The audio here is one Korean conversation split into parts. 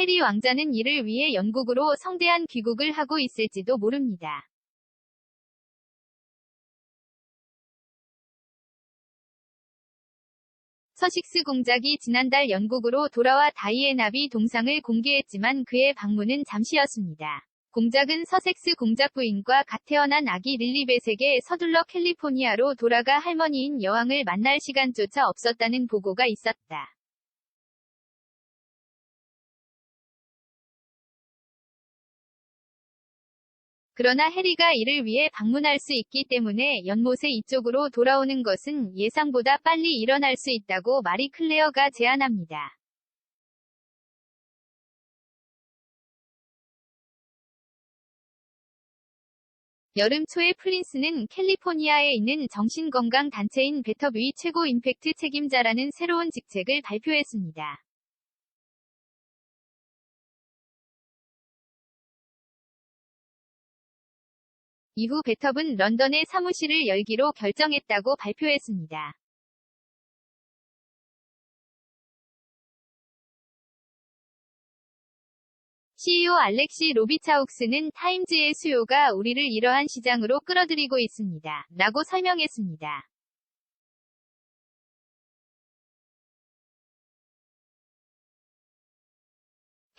해리 왕자는 이를 위해 영국으로 성대한 귀국을 하고 있을지도 모릅니다. 서식스 공작이 지난달 영국으로 돌아와 다이애나비 동상을 공개했지만 그의 방문은 잠시였습니다. 공작은 서섹스 공작 부인과 갓 태어난 아기 릴리벳에게 서둘러 캘리포니아로 돌아가 할머니인 여왕을 만날 시간조차 없었다는 보고가 있었다. 그러나 해리가 이를 위해 방문할 수 있기 때문에 연못의 이쪽으로 돌아오는 것은 예상보다 빨리 일어날 수 있다고 마리 클레어가 제안합니다. 여름 초에 플린스는 캘리포니아에 있는 정신건강 단체인 베터뷰이 최고 임팩트 책임자라는 새로운 직책을 발표했습니다. 이후 베텁은 런던에 사무실을 열기로 결정했다고 발표했습니다. CEO 알렉시 로비차욱스는 타임즈의 수요가 우리를 이러한 시장으로 끌어들이고 있습니다. 라고 설명했습니다.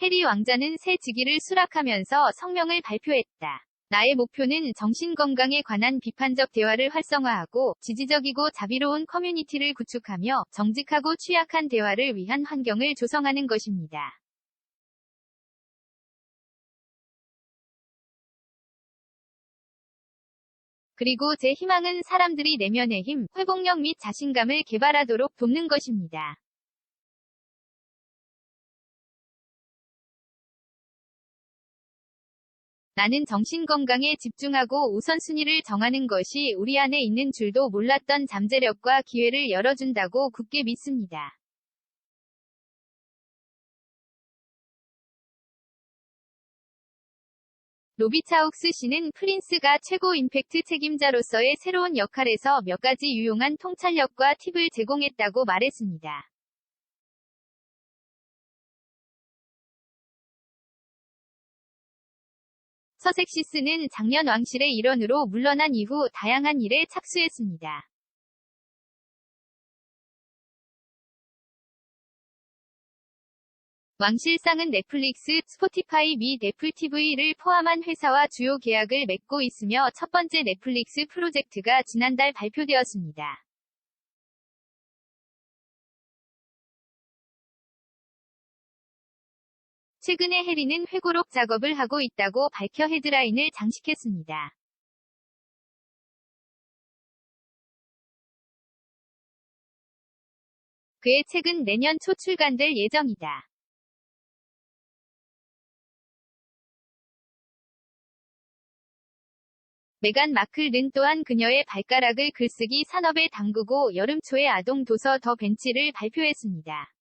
해리 왕자는 새 직위를 수락하면서 성명을 발표했다. 나의 목표는 정신건강에 관한 비판적 대화를 활성화하고 지지적이고 자비로운 커뮤니티를 구축하며 정직하고 취약한 대화를 위한 환경을 조성하는 것입니다. 그리고 제 희망은 사람들이 내면의 힘, 회복력 및 자신감을 개발하도록 돕는 것입니다. 나는 정신건강에 집중하고 우선순위를 정하는 것이 우리 안에 있는 줄도 몰랐던 잠재력과 기회를 열어준다고 굳게 믿습니다. 로비차욱스 씨는 프린스가 최고 임팩트 책임자로서의 새로운 역할에서 몇 가지 유용한 통찰력과 팁을 제공했다고 말했습니다. 서섹시스는 작년 왕실의 일원으로 물러난 이후 다양한 일에 착수했습니다. 왕실상은 넷플릭스, 스포티파이 및 애플 TV를 포함한 회사와 주요 계약을 맺고 있으며 첫 번째 넷플릭스 프로젝트가 지난달 발표되었습니다. 최근에 해리는 회고록 작업을 하고 있다고 밝혀 헤드라인을 장식했습니다. 그의 책은 내년 초 출간될 예정이다. 메간 마클는 또한 그녀의 발가락을 글쓰기 산업에 담그고 여름 초에 아동 도서 더 벤치를 발표했습니다.